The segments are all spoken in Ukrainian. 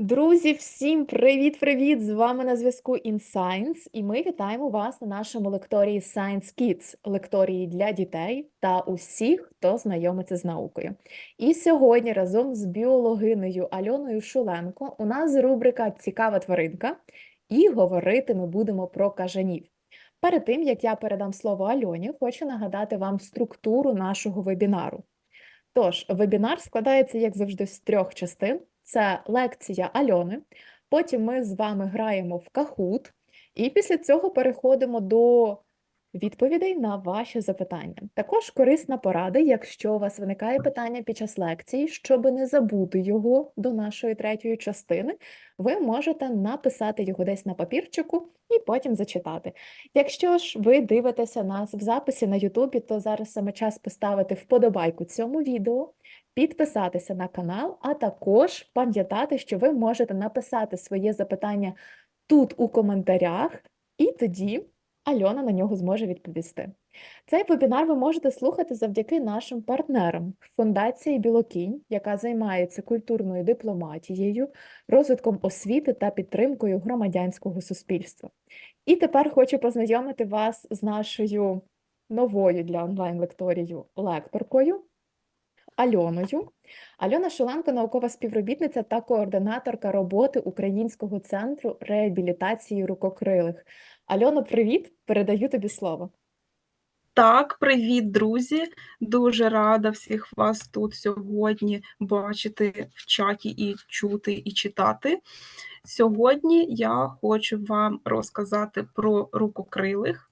Друзі, всім привіт-привіт! З вами на зв'язку InScience, і ми вітаємо вас на нашому лекторії Science Kids, лекторії для дітей та усіх, хто знайомиться з наукою. І сьогодні разом з біологинею Альоною Шуленко у нас рубрика Цікава тваринка, і говорити ми будемо про кажанів. Перед тим як я передам слово Альоні, хочу нагадати вам структуру нашого вебінару. Тож, вебінар складається, як завжди, з трьох частин. Це лекція Альони. Потім ми з вами граємо в Кахут, і після цього переходимо до відповідей на ваші запитання. Також корисна порада, якщо у вас виникає питання під час лекції, щоб не забути його до нашої третьої частини, ви можете написати його десь на папірчику і потім зачитати. Якщо ж ви дивитеся нас в записі на Ютубі, то зараз саме час поставити вподобайку цьому відео, підписатися на канал, а також пам'ятати, що ви можете написати своє запитання тут у коментарях, і тоді Альона на нього зможе відповісти. Цей вебінар ви можете слухати завдяки нашим партнерам Фундації Білокінь, яка займається культурною дипломатією, розвитком освіти та підтримкою громадянського суспільства. І тепер хочу познайомити вас з нашою новою для онлайн-лекторію лекторкою Альоною. Альона Шуленко, наукова співробітниця та координаторка роботи Українського центру реабілітації рукокрилих. Альоно, привіт! Передаю тобі слово. Так, привіт, друзі! Дуже рада всіх вас тут сьогодні бачити в чаті і чути і читати. Сьогодні я хочу вам розказати про рукокрилих.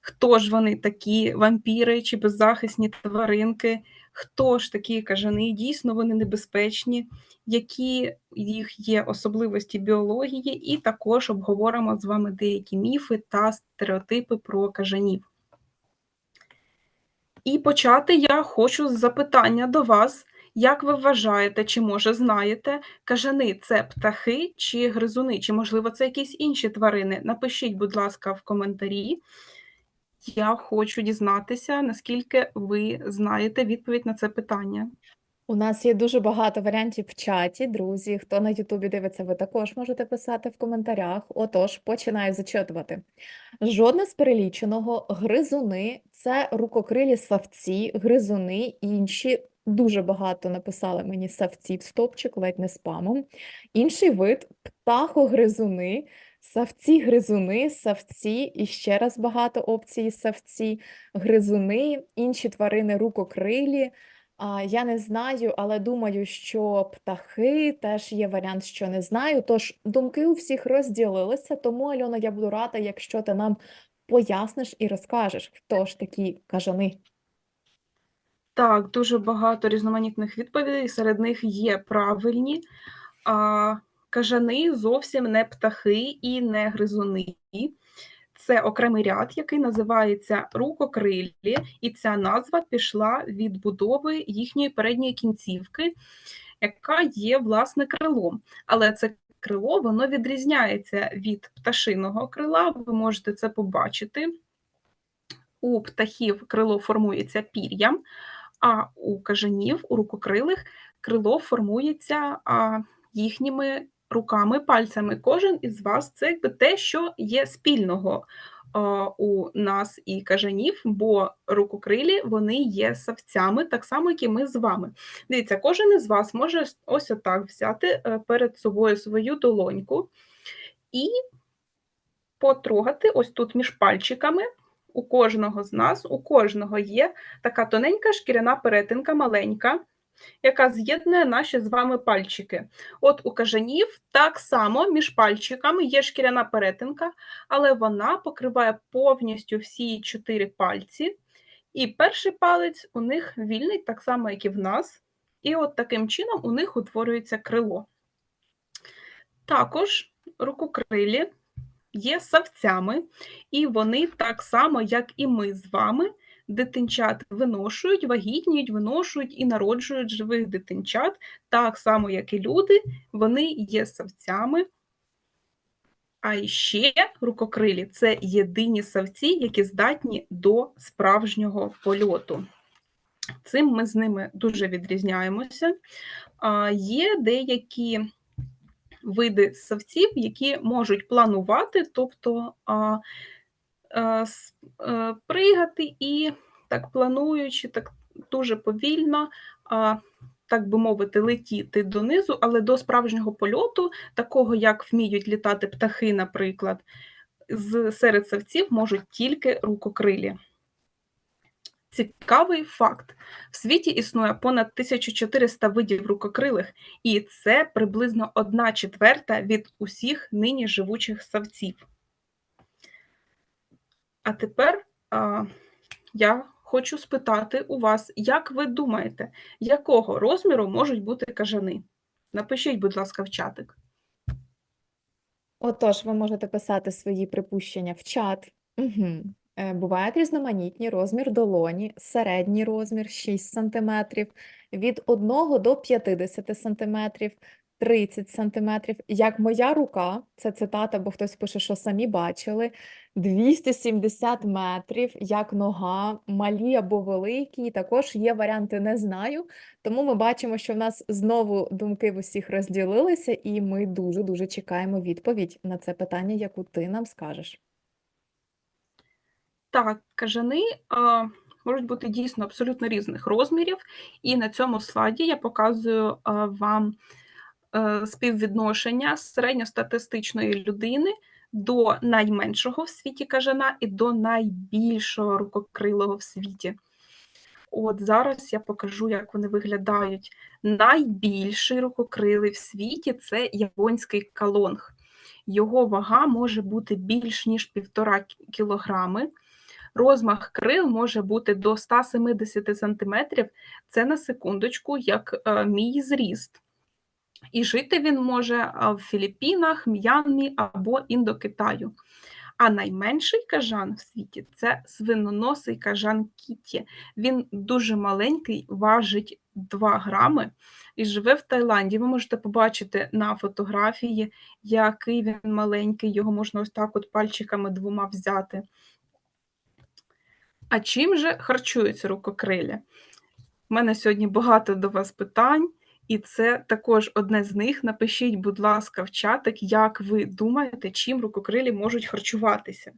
Хто ж вони такі вампіри чи беззахисні тваринки? Хто ж такі кажани? Дійсно, вони небезпечні, які їх є особливості біології, і також обговоримо з вами деякі міфи та стереотипи про кажанів. І почати я хочу з запитання до вас. Як ви вважаєте, чи може знаєте, кажани це птахи чи гризуни, чи, можливо, це якісь інші тварини? Напишіть, будь ласка, в коментарі. Я хочу дізнатися, наскільки ви знаєте відповідь на це питання. У нас є дуже багато варіантів в чаті, друзі. Хто на Ютубі дивиться, ви також можете писати в коментарях. Отож, починаю зачитувати. Жодне з переліченого гризуни це рукокрилі савці, гризуни, інші. Дуже багато написали мені савці в стопчик, ледь не спамом. Інший вид птахогризуни, савці-гризуни, савці, і ще раз багато опцій савці, гризуни, інші тварини рукокрилі. А, Я не знаю, але думаю, що птахи теж є варіант, що не знаю. Тож думки у всіх розділилися, тому, Альона, я буду рада, якщо ти нам поясниш і розкажеш, хто ж такі кажани. Так, дуже багато різноманітних відповідей, серед них є правильні. А, Кажани зовсім не птахи і не гризуни. Це окремий ряд, який називається рукокрилі, і ця назва пішла від будови їхньої передньої кінцівки, яка є власне крилом. Але це крило воно відрізняється від пташиного крила. Ви можете це побачити. У птахів крило формується пір'ям, а у кажанів, у рукокрилих крило формується а, їхніми руками, пальцями. Кожен із вас це якби те, що є спільного у нас і кажанів, бо рукокрилі вони є савцями, так само, як і ми з вами. Дивіться, кожен із вас може ось отак взяти е, перед собою свою долоньку і потрогати ось тут між пальчиками. У кожного з нас, у кожного є така тоненька шкіряна перетинка маленька, яка з'єднує наші з вами пальчики. От у кажанів так само між пальчиками є шкіряна перетинка, але вона покриває повністю всі чотири пальці. І перший палець у них вільний, так само, як і в нас. І от таким чином у них утворюється крило. Також рукокрилі є савцями, і вони так само, як і ми з вами, дитинчат виношують, вагітніють, виношують і народжують живих дитинчат, так само, як і люди, вони є савцями. А ще рукокрилі це єдині савці, які здатні до справжнього польоту. Цим ми з ними дуже відрізняємося. Є деякі види савців, які можуть планувати, тобто а, а, пригати і так плануючи, так дуже повільно, так би мовити, летіти донизу, але до справжнього польоту, такого як вміють літати птахи, наприклад, з серед савців можуть тільки рукокрилі. Цікавий факт: в світі існує понад 1400 видів рукокрилих, і це приблизно одна четверта від усіх нині живучих савців. А тепер а, я хочу спитати у вас, як ви думаєте, якого розміру можуть бути кажани? Напишіть, будь ласка, в чатик. Отож, ви можете писати свої припущення в чат. Угу. Бувають різноманітні розмір долоні, середній розмір 6 см, від 1 до 50 см, 30 см, як моя рука, це цитата, бо хтось пише, що самі бачили, 270 метрів, як нога, малі або великі, також є варіанти не знаю, тому ми бачимо, що в нас знову думки в усіх розділилися, і ми дуже-дуже чекаємо відповідь на це питання, яку ти нам скажеш. Так, кажани а, можуть бути дійсно абсолютно різних розмірів, і на цьому слайді я показую а, вам співвідношення середньостатистичної людини до найменшого в світі кажана і до найбільшого рукокрилого в світі. От зараз я покажу, як вони виглядають. Найбільший рукокрилий в світі це японський калонг. Його вага може бути більш ніж півтора кілограми. Розмах крил може бути до 170 см. Це на секундочку, як е, мій зріст. І жити він може е, в Філіппінах, М'янмі або Індокитаю. А найменший кажан в світі це свиноносий кажан Кіті. Він дуже маленький, важить 2 грами і живе в Таїланді. Ви можете побачити на фотографії, який він маленький, його можна ось так от пальчиками двома взяти. А чим же харчуються рукокрилі? У мене сьогодні багато до вас питань, і це також одне з них. Напишіть, будь ласка, в чатик, як ви думаєте, чим рукокрилі можуть харчуватися.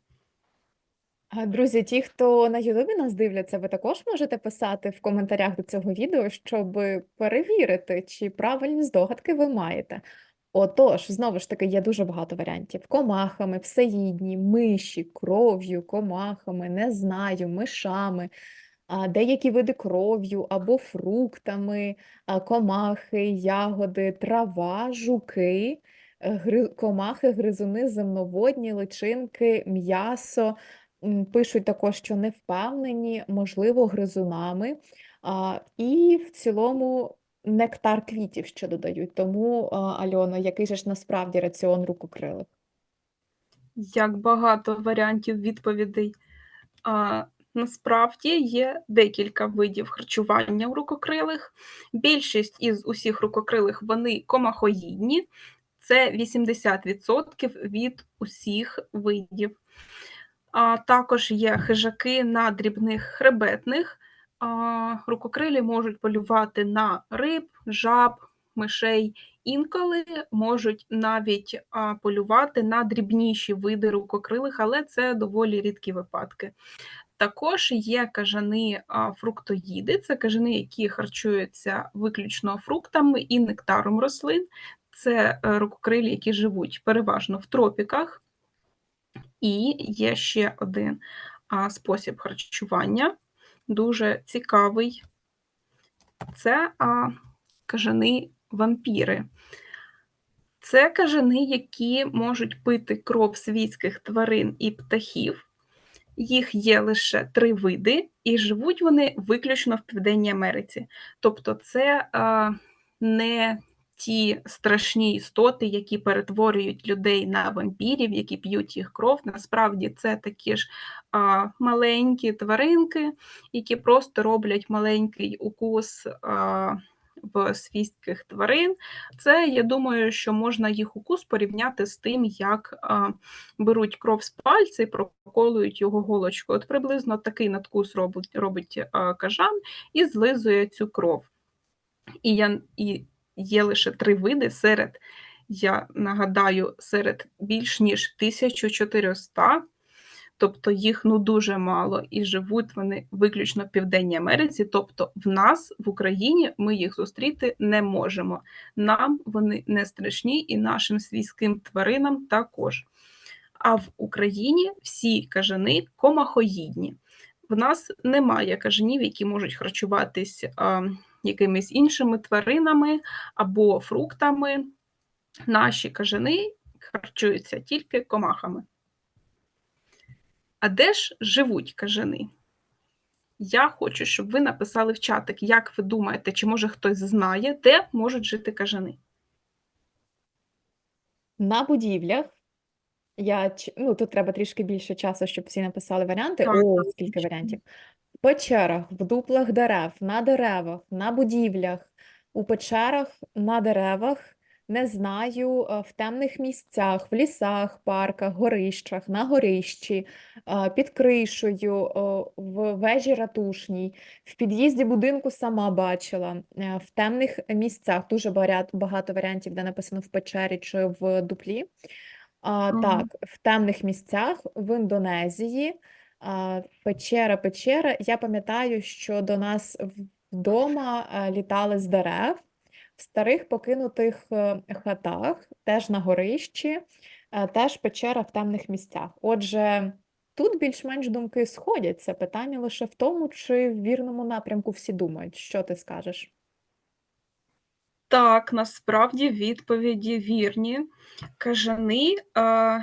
Друзі, ті, хто на Ютубі нас дивляться, ви також можете писати в коментарях до цього відео, щоб перевірити, чи правильні здогадки ви маєте. Отож, знову ж таки, є дуже багато варіантів: комахами, всеїдні, миші, кров'ю, комахами, не знаю, мишами, деякі види кров'ю або фруктами, комахи, ягоди, трава, жуки, гри... комахи, гризуни, земноводні, личинки, м'ясо. Пишуть також, що не впевнені, можливо, гризунами. І в цілому нектар квітів ще додають. Тому, а, Альоно, який же ж насправді раціон рукокрилих? Як багато варіантів відповідей. А, насправді є декілька видів харчування у рукокрилих. Більшість із усіх рукокрилих вони комахоїдні, це 80% від усіх видів. А, також є хижаки на дрібних хребетних. А, рукокрилі можуть полювати на риб, жаб, мишей. Інколи можуть навіть полювати на дрібніші види рукокрилих, але це доволі рідкі випадки. Також є кажани фруктоїди, це кажани, які харчуються виключно фруктами і нектаром рослин. Це е, рукокрилі, які живуть переважно в тропіках. І є ще один спосіб харчування, дуже цікавий. Це кажани вампіри. Це кажани, які можуть пити кров свійських тварин і птахів. Їх є лише три види, і живуть вони виключно в Південній Америці. Тобто, це а, не ті страшні істоти, які перетворюють людей на вампірів, які п'ють їх кров. Насправді це такі ж а, маленькі тваринки, які просто роблять маленький укус. А, в свійських тварин, це я думаю, що можна їх укус порівняти з тим, як а, беруть кров з пальця і проколують його голочкою. От приблизно такий надкус робить робить а, кажан і злизує цю кров. І, я, і є лише три види серед я нагадаю, серед більш ніж 1400, тобто їх ну дуже мало, і живуть вони виключно в Південній Америці. Тобто, в нас в Україні ми їх зустріти не можемо. Нам вони не страшні, і нашим свійським тваринам також. А в Україні всі кажани комахоїдні. В нас немає кажанів, які можуть харчуватись а, якимись іншими тваринами або фруктами. Наші кажани харчуються тільки комахами. А де ж живуть кажани? Я хочу, щоб ви написали в чатик, як ви думаєте, чи може хтось знає, де можуть жити кажани. На будівлях. Я, ну, тут треба трішки більше часу, щоб всі написали варіанти. Так, О, так, скільки звичайно. варіантів. В печерах, в дуплах дерев, на деревах, на будівлях, у печерах, на деревах, не знаю, е, в темних місцях, в лісах, парках, горищах, на горищі, е, під кришею, в вежі ратушній, в під'їзді будинку сама бачила, е, в темних місцях, дуже багато, варіантів, де написано в печері чи в дуплі. А, Мгм. так, в темних місцях, в Індонезії, а, печера, печера. Я пам'ятаю, що до нас вдома е, літали з дерев, старих покинутих е, хатах, теж на горищі, е, теж печера в темних місцях. Отже, тут більш-менш думки сходяться. Питання лише в тому, чи в вірному напрямку всі думають. Що ти скажеш? Так, насправді відповіді вірні. Кажани, а,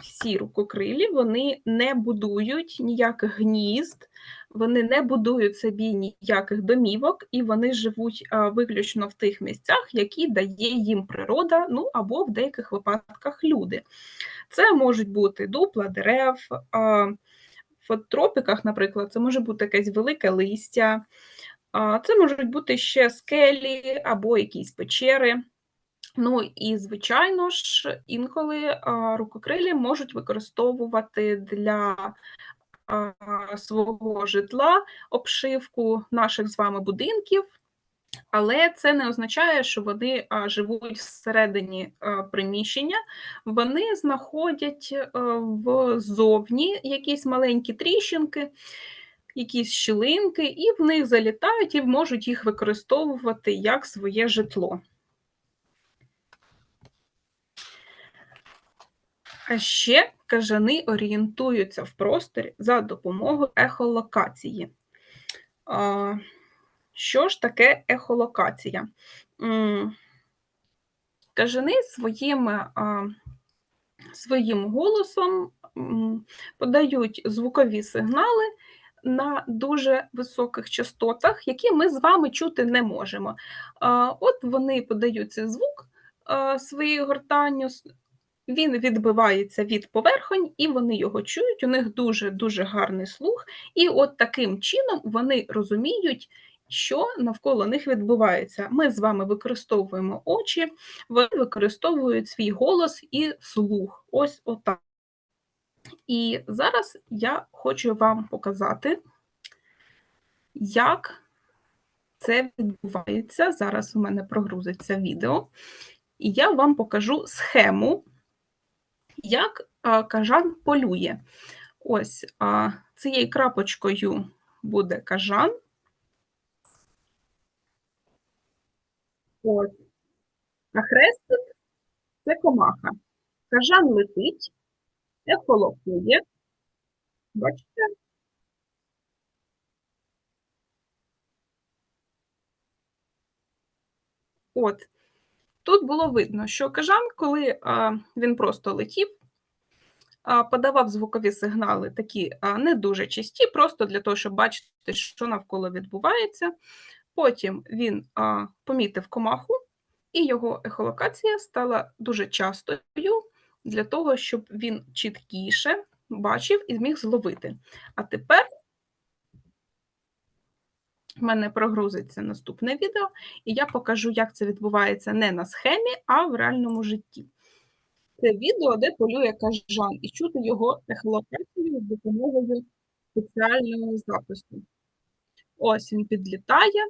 всі рукокрилі, вони не будують ніяких гнізд, вони не будують собі ніяких домівок, і вони живуть виключно в тих місцях, які дає їм природа, ну або в деяких випадках люди. Це можуть бути дупла дерев. В тропіках, наприклад, це може бути якесь велике листя. Це можуть бути ще скелі або якісь печери. Ну і, звичайно ж, інколи рукокрилі можуть використовувати для свого житла обшивку наших з вами будинків, але це не означає, що вони живуть всередині приміщення. Вони знаходять а, взовні якісь маленькі тріщинки, якісь щілинки, і в них залітають і можуть їх використовувати як своє житло. А ще кажани орієнтуються в просторі за допомогою ехолокації. Що ж таке ехолокація? Кажани своїм, своїм голосом подають звукові сигнали на дуже високих частотах, які ми з вами чути не можемо. От вони подають цей звук своєю гортанню, він відбивається від поверхонь, і вони його чують. У них дуже-дуже гарний слух. І от таким чином вони розуміють, що навколо них відбувається. Ми з вами використовуємо очі, вони використовують свій голос і слух. Ось отак. І зараз я хочу вам показати, як це відбувається. Зараз у мене прогрузиться відео, і я вам покажу схему, як кажан полює. Ось цією крапочкою буде кажан. Ось. А хрестик це комаха. Кажан летить, ехолокує. Бачите? От. Тут було видно, що кажан, коли він просто летів, подавав звукові сигнали такі не дуже часті, просто для того, щоб бачити, що навколо відбувається. Потім він помітив комаху, і його ехолокація стала дуже частою для того, щоб він чіткіше бачив і зміг зловити. А тепер в мене прогрузиться наступне відео, і я покажу, як це відбувається не на схемі, а в реальному житті. Це відео, де полює кажан, і чути його ехолокацію з допомогою спеціального запису. Ось він підлітає,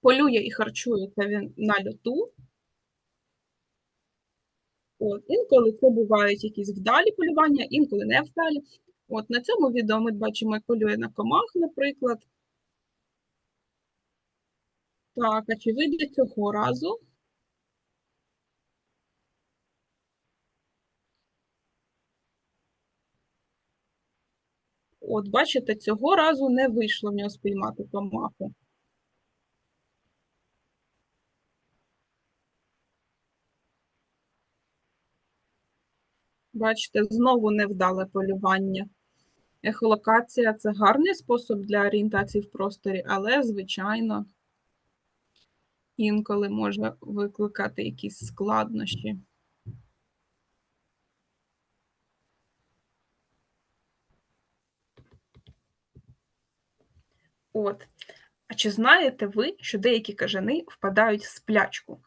полює і харчується він на льоту. От, інколи це бувають якісь вдалі полювання, інколи не вдалі. От на цьому відео ми бачимо, як полює на комах, наприклад. Так, а чи вийде цього разу? От, бачите, цього разу не вийшло в нього спіймати комаху. Бачите, знову невдале полювання. Ехолокація це гарний спосіб для орієнтації в просторі, але, звичайно, інколи може викликати якісь складнощі. От. А чи знаєте ви, що деякі кажани впадають в сплячку?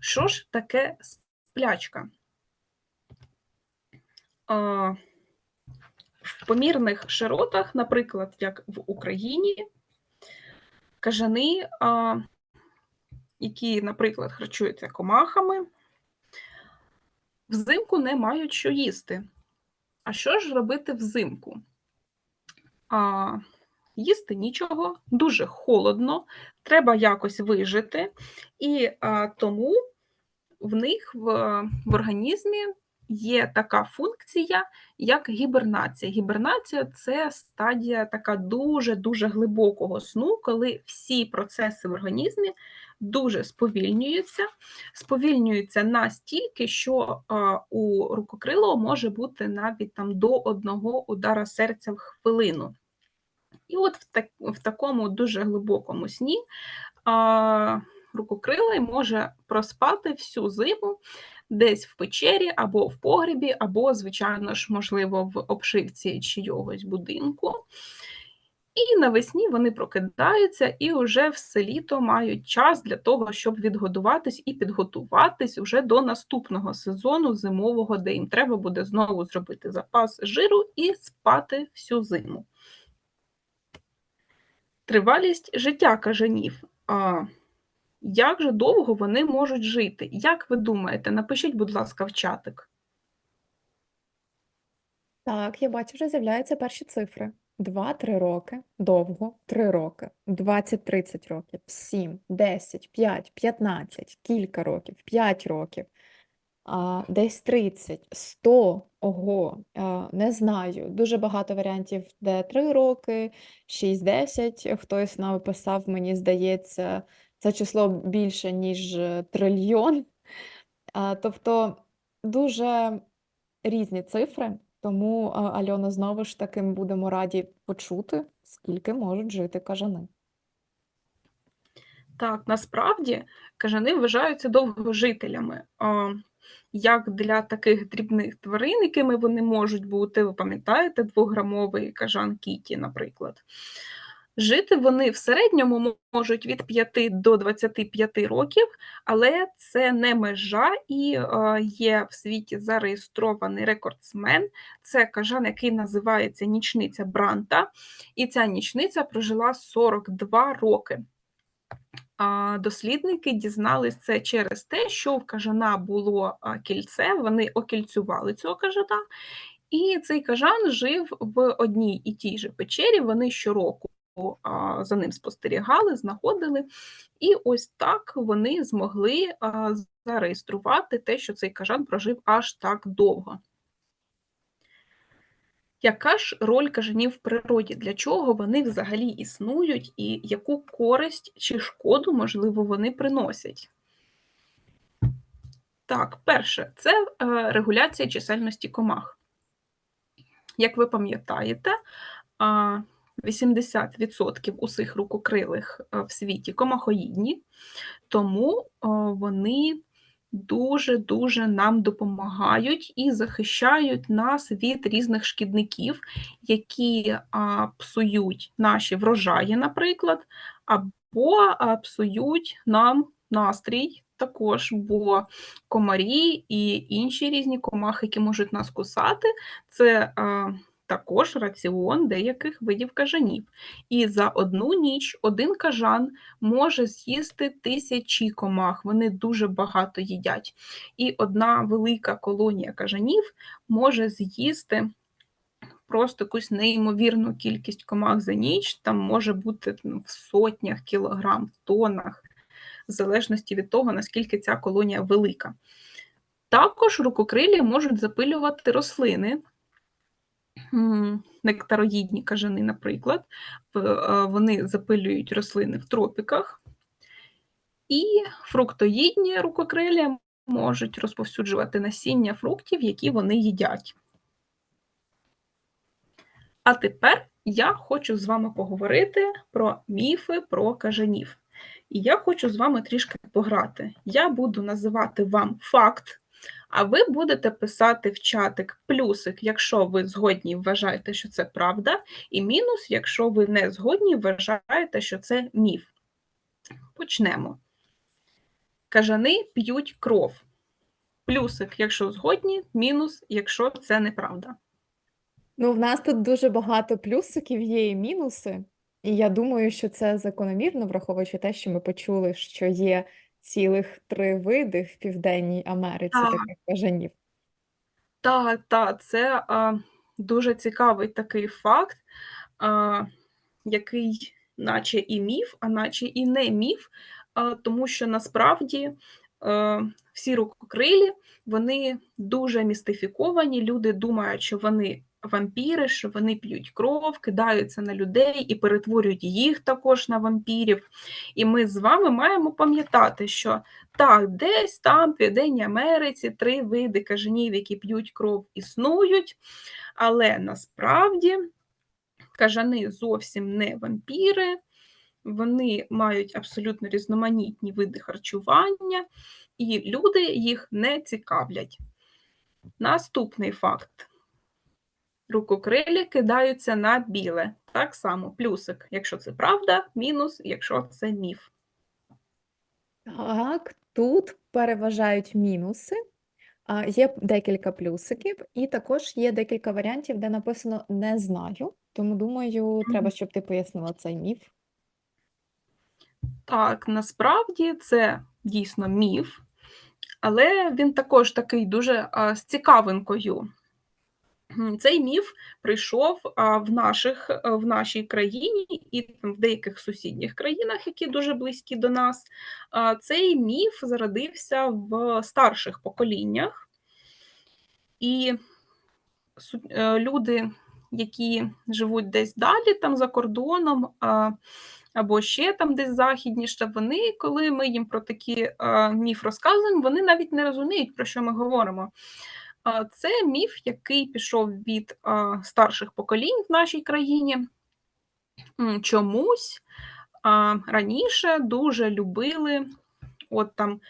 Що ж таке сплячка? А, в помірних широтах, наприклад, як в Україні, кажани, а, які, наприклад, харчуються комахами, взимку не мають що їсти. А що ж робити взимку? А, їсти нічого, дуже холодно, треба якось вижити, і а, тому в них в, в організмі є така функція, як гібернація. Гібернація це стадія така дуже-дуже глибокого сну, коли всі процеси в організмі дуже сповільнюються, сповільнюються настільки, що у рукокрилого може бути навіть там до одного удара серця в хвилину. І от в, так, в такому дуже глибокому сні а, рукокрилий може проспати всю зиму десь в печері або в погребі, або, звичайно ж, можливо, в обшивці чийогось будинку. І навесні вони прокидаються і вже все літо мають час для того, щоб відгодуватись і підготуватись уже до наступного сезону зимового, де їм треба буде знову зробити запас жиру і спати всю зиму. Тривалість життя кажанів. А як же довго вони можуть жити? Як ви думаєте? Напишіть, будь ласка, в чатик. Так, я бачу, вже з'являються перші цифри. 2-3 роки, довго, 3 роки, 20-30 років, 7, 10, 5, 15, кілька років, 5 років, десь 30, 100, ого, не знаю. Дуже багато варіантів, де 3 роки, 6-10, хтось написав, мені здається, це число більше, ніж е, трильйон. Тобто дуже різні цифри, тому, Альона, знову ж таки, ми будемо раді почути, скільки можуть жити кажани. Так, насправді кажани вважаються довгожителями. Як для таких дрібних тварин, якими вони можуть бути, ви пам'ятаєте, двограмовий кажан Кіті, наприклад. Жити вони в середньому можуть від 5 до 25 років, але це не межа і е, є в світі зареєстрований рекордсмен. Це кажан, який називається нічниця Бранта, і ця нічниця прожила 42 роки. Дослідники дізнались це через те, що в кажана було кільце, вони окільцювали цього кажана, і цей кажан жив в одній і тій же печері. Вони щороку за ним спостерігали, знаходили, і ось так вони змогли зареєструвати те, що цей кажан прожив аж так довго. Яка ж роль кажанів в природі? Для чого вони взагалі існують, і яку користь чи шкоду, можливо, вони приносять? Так, перше, це е, регуляція чисельності комах. Як ви пам'ятаєте, 80% усіх рукокрилих е, в світі комахоїдні, тому е, вони дуже-дуже нам допомагають і захищають нас від різних шкідників, які псують наші врожаї, наприклад, або псують нам настрій. Також, бо комарі і інші різні комахи, які можуть нас кусати, це також раціон деяких видів кажанів. І за одну ніч один кажан може з'їсти тисячі комах. Вони дуже багато їдять. І одна велика колонія кажанів може з'їсти просто якусь неймовірну кількість комах за ніч. Там може бути ну, в сотнях кілограм, в тоннах, в залежності від того, наскільки ця колонія велика. Також рукокрилі можуть запилювати рослини, нектароїдні кажани, наприклад. Е, Вони запилюють рослини в тропіках. І фруктоїдні рукокрилі можуть розповсюджувати насіння фруктів, які вони їдять. А тепер я хочу з вами поговорити про міфи про кажанів. І я хочу з вами трішки пограти. Я буду називати вам факт, а ви будете писати в чатик плюсик, якщо ви згодні і вважаєте, що це правда, і мінус, якщо ви не згодні і вважаєте, що це міф. Почнемо. Кажани п'ють кров. Плюсик, якщо згодні, мінус, якщо це неправда. Ну, в нас тут дуже багато плюсиків є і мінуси, і я думаю, що це закономірно, враховуючи те, що ми почули, що є цілих три види в Південній Америці Так. таких кажанів. Так, так, це а, дуже цікавий такий факт, а, який наче і міф, а наче і не міф, а, тому що насправді е, всі рукокрилі, вони дуже містифіковані. Люди думають, що вони вампіри, що вони п'ють кров, кидаються на людей і перетворюють їх також на вампірів. І ми з вами маємо пам'ятати, що так, десь там, в Південній Америці, три види кажанів, які п'ють кров, існують, але насправді кажани зовсім не вампіри, вони мають абсолютно різноманітні види харчування, і люди їх не цікавлять. Наступний факт. Рукокрилі кидаються на біле. Так само, плюсик, якщо це правда, мінус, якщо це міф. Так, тут переважають мінуси, а є декілька плюсиків, і також є декілька варіантів, де написано не знаю. Тому думаю, треба, щоб ти пояснила цей міф. Так, насправді це дійсно міф, але він також такий дуже з цікавинкою. Цей міф прийшов в, наших, в нашій країні і в деяких сусідніх країнах, які дуже близькі до нас. Цей міф зародився в старших поколіннях, і е, люди, які живуть десь далі, там за кордоном, або ще там десь західніше, вони, коли ми їм про такі а, міф розказуємо, вони навіть не розуміють, про що ми говоримо. Це міф, який пішов від старших поколінь в нашій країні. Чомусь раніше дуже любили от там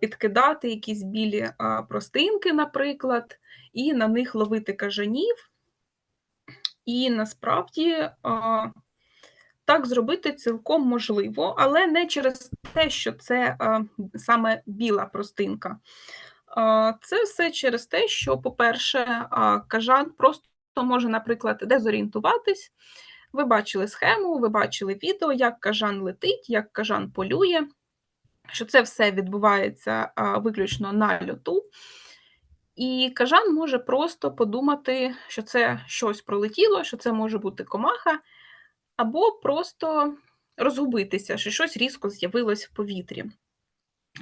підкидати якісь білі простинки, наприклад, і на них ловити кажанів. І насправді так зробити цілком можливо, але не через те, що це саме біла простинка. Це все через те, що, по-перше, кажан просто може, наприклад, дезорієнтуватись. Ви бачили схему, ви бачили відео, як кажан летить, як кажан полює, що це все відбувається виключно на льоту. І кажан може просто подумати, що це щось пролетіло, що це може бути комаха, або просто розгубитися, що щось різко з'явилось в повітрі.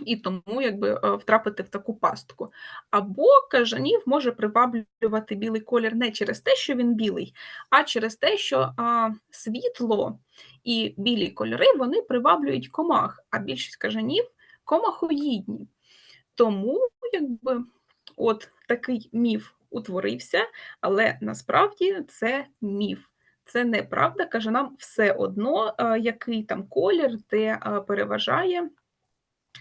І тому якби е, втрапити в таку пастку. Або кажанів може приваблювати білий колір не через те, що він білий, а через те, що а, світло і білі кольори вони приваблюють комах, а більшість кажанів комахоїдні. Тому якби от такий міф утворився, але насправді це міф. Це неправда, каже нам все одно, який там колір, де переважає.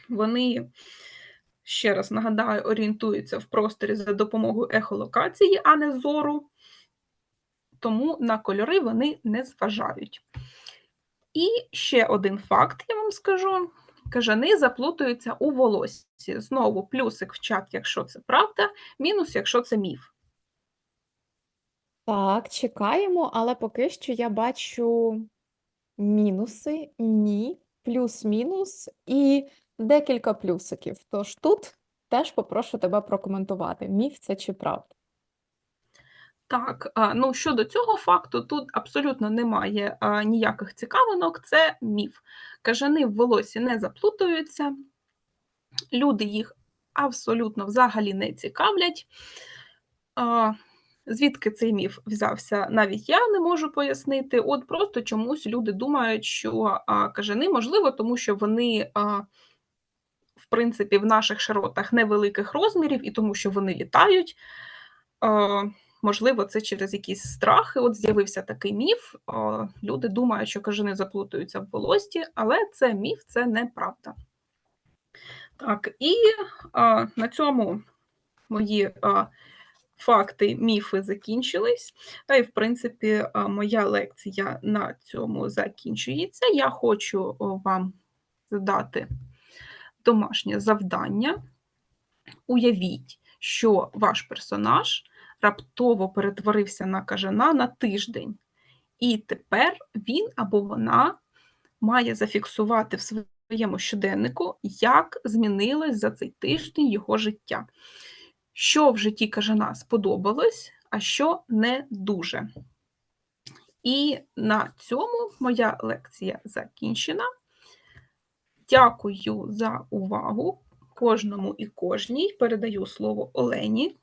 Вони, ще раз нагадаю, орієнтуються в просторі за допомогою ехолокації, а не зору, тому на кольори вони не зважають. І ще один факт, я вам скажу: кажани заплутуються у волоссі. Знову плюсик в чат, якщо це правда, мінус, якщо це міф. Так, чекаємо, але поки що я бачу мінуси, ні, плюс-мінус і декілька плюсиків. Тож тут теж попрошу тебе прокоментувати, міф це чи правда. Так, ну щодо цього факту, тут абсолютно немає а, ніяких цікавинок, це міф. Кажани в волосі не заплутуються, люди їх абсолютно взагалі не цікавлять. А, Звідки цей міф взявся, навіть я не можу пояснити. От просто чомусь люди думають, що а, кажани, можливо, тому що вони, а, в принципі, в наших широтах невеликих розмірів, і тому що вони літають. А, можливо, це через якісь страхи. От з'явився такий міф. А, люди думають, що кажани заплутаються в волості, але це міф, це неправда. Так, і а, на цьому мої. Факти, міфи закінчились. Та й, в принципі, моя лекція на цьому закінчується. Я хочу вам задати домашнє завдання. Уявіть, що ваш персонаж раптово перетворився на кажана на тиждень, і тепер він або вона має зафіксувати в своєму щоденнику, як змінилось за цей тиждень його життя що в житті кажана сподобалось, а що не дуже. І на цьому моя лекція закінчена. Дякую за увагу кожному і кожній. Передаю слово Олені.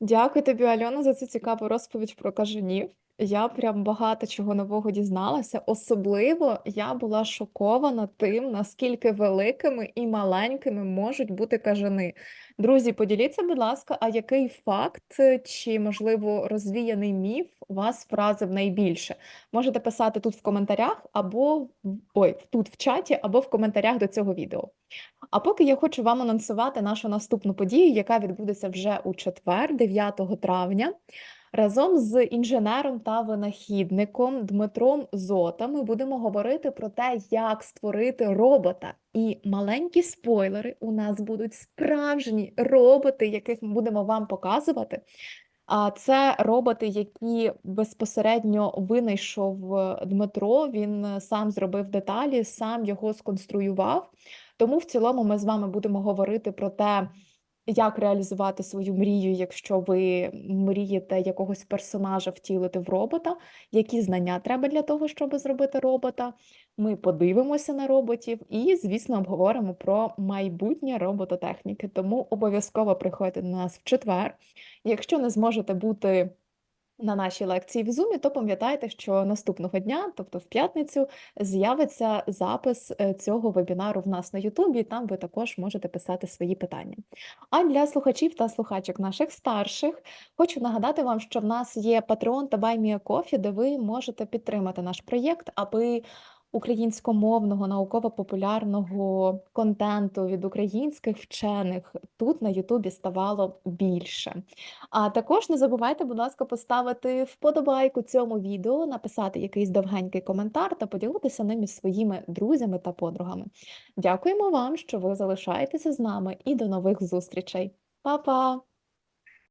Дякую тобі, Альона, за цю цікаву розповідь про кажанів. Я прям багато чого нового дізналася. Особливо я була шокована тим, наскільки великими і маленькими можуть бути кажани. Друзі, поділіться, будь ласка, а який факт е, чи, можливо, розвіяний міф вас вразив найбільше? Можете писати тут в коментарях, або ой, тут в чаті, або в коментарях до цього відео. А поки я хочу вам анонсувати нашу наступну подію, яка відбудеться вже у четвер, 9 травня. Разом з інженером та винахідником Дмитром Зота ми будемо говорити про те, як створити робота. І маленькі спойлери у нас будуть справжні роботи, яких ми будемо вам показувати. А це роботи, які безпосередньо винайшов е, Дмитро. Він е, сам зробив деталі, сам його сконструював. Тому в цілому ми з вами будемо говорити про те, як реалізувати свою мрію, якщо ви мрієте якогось персонажа втілити в робота, які знання треба для того, щоб зробити робота. Ми подивимося на роботів і, звісно, обговоримо про майбутнє робототехніки. Тому обов'язково приходьте до нас в четвер. Якщо не зможете бути на нашій лекції в Zoom, то пам'ятайте, що наступного дня, тобто в п'ятницю, з'явиться запис е, цього вебінару в нас на Ютубі, там ви також можете писати свої питання. А для слухачів та слухачок наших старших хочу нагадати вам, що в нас є Patreon та BuyMeACoffee, де ви можете підтримати наш проєкт, аби українськомовного науково-популярного контенту від українських вчених тут на Ютубі ставало більше. А також не забувайте, будь ласка, поставити вподобайку цьому відео, написати якийсь довгенький коментар та поділитися ним із своїми друзями та подругами. Дякуємо вам, що ви залишаєтеся з нами, і до нових зустрічей. Па-па!